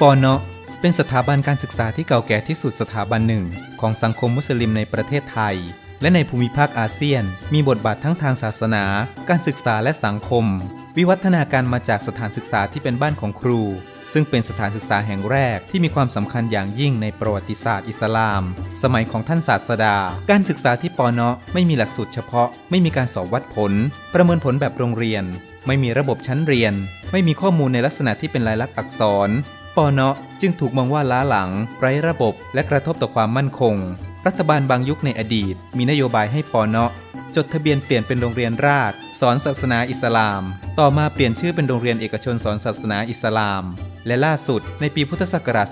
ปอเนาะเป็นสถาบันการศึกษาที่เก่าแก่ที่สุดสถาบันหนึ่ง ของสังคมมุสลิมในประเทศไทย และในภูมิภาคอาเซียน มีบทบาททั้งทางศาสนา การศึกษาและสังคม วิวัฒนาการมาจากสถานศึกษาที่เป็นบ้านของครู ซึ่งเป็นสถานศึกษาแห่งแรกที่มีความสำคัญอย่างยิ่งในประวัติศาสตร์อิสลาม สมัยของท่านศาสดา การศึกษาที่ปอเนาะไม่มีหลักสูตรเฉพาะ ไม่มีการสอบวัดผล ประเมินผลแบบโรงเรียนไม่มีระบบชั้นเรียน ไม่มีข้อมูลในลักษณะที่เป็นลายลักษณ์อักษร ปอเนาะจึงถูกมองว่าล้าหลัง ไร้ระบบและกระทบต่อความมั่นคง รัฐบาลบางยุคในอดีต มีนโยบายให้ปอเนาะจดทะเบียนเปลี่ยนเป็นโรงเรียนราษฎรสอนศาสนาอิสลาม ต่อมาเปลี่ยนชื่อเป็นโรงเรียนเอกชนสอนศาสนาอิสลาม และล่าสุดในปีพุทธศักราช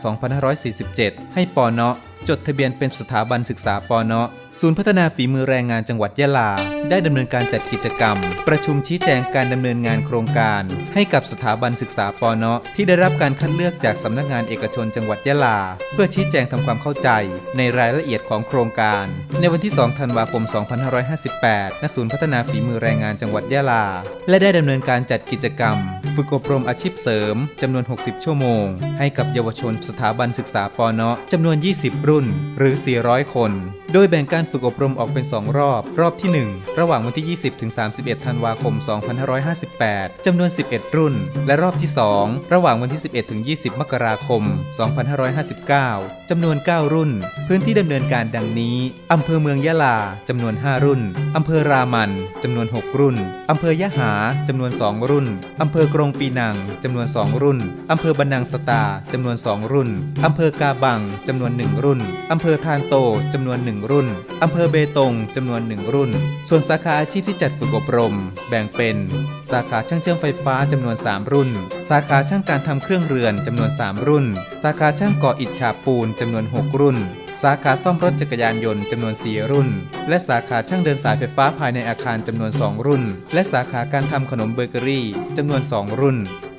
2547 ให้ปอเนาะจดทะเบียนเป็นสถาบันศึกษาปอเนาะศูนย์พัฒนาฝีมือแรงงานจังหวัดยะลา ได้ดำเนินการจัดกิจกรรม ประชุมชี้แจงการดำเนินงานโครงการ ให้กับสถาบันศึกษาปอเนาะที่ได้รับการคัดเลือกจากสำนักงานเอกชนจังหวัดยะลา เพื่อชี้แจงทำความเข้าใจ ในรายละเอียดของโครงการ ในวันที่ 2 ธันวาคม 2558ณศูนย์พัฒนาฝีมือแรงงานจังหวัดยะลา และได้ดำเนินการจัดกิจกรรม ฝึกอบรมอาชีพเสริมจำนวน 60 ชั่วโมง ให้กับเยาวชนสถาบันศึกษาปอเนาะจำนวน 20 รุ่น หรือ 400 คน โดยแบ่งการฝึกอบรมออกเป็น 2 รอบ รอบที่ 1 ระหว่างวันที่ 20ถึง31 ธันวาคม 2558 จำนวน 11 รุ่น และรอบที่ 2 ระหว่างวันที่ 11ถึง20 มกราคม 2559 จำนวน 9 รุ่น พื้นที่ดำเนินการดังนี้ อำเภอเมืองยะลา จำนวน 5 รุ่น อำเภอรามัน จำนวน 6 รุ่น อำเภอยะหา จำนวน 2 รุ่น อำเภอกรงปีนัง จำนวน 2 รุ่น อำเภอบันนังสตา จำนวน 2 รุ่น อำเภอกาบัง จำนวน 1 รุ่น อำเภอทานโต จำนวน 1รุ่น อำเภอเบตงจำนวน 1 รุ่น ส่วนสาขาอาชีพที่จัดฝึกอบรม แบ่งเป็น สาขาช่างเชื่อมไฟฟ้าจำนวน 3 รุ่น สาขาช่างการทำเครื่องเรือนจำนวน 3 รุ่น สาขาช่างก่ออิฐฉาบปูนจำนวน 6 รุ่น สาขาซ่อมรถจักรยานยนต์จำนวน 4 รุ่น และสาขาช่างเดินสายไฟฟ้าภายในอาคารจำนวน 2 รุ่น และสาขาการทำขนมเบเกอรี่จำนวน 2 รุ่น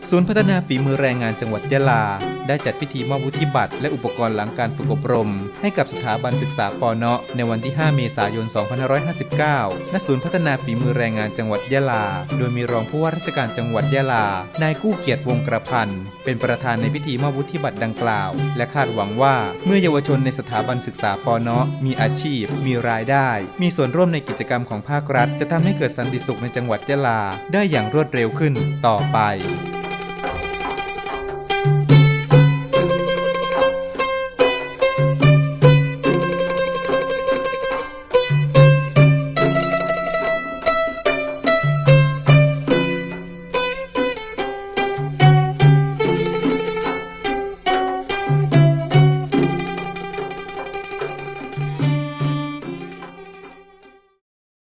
ศูนย์พัฒนาฝีมือแรงงานจังหวัดยะลา ได้จัดพิธีมอบวุฒิบัตรและอุปกรณ์หลังการฝึกอบรม ให้กับสถาบันศึกษาปอเนาะในวันที่ 5 เมษายน 2559ณศูนย์พัฒนาฝีมือแรงงานจังหวัดยะลา โดยมีรองผู้ว่าราชการจังหวัดยะลา นายกู้เกียรติวงกระพันธ์เป็นประธานในพิธีมอบวุฒิบัตรดังกล่าว และคาดหวังว่าเมื่อเยาวชนในสถาบันศึกษาปอเนาะมีอาชีพ มีรายได้ มีส่วนร่วมในกิจกรรมของภาครัฐ จะทำให้เกิดสันติสุขในจังหวัดยะลา ได้อย่างรวดเร็วขึ้นต่อไป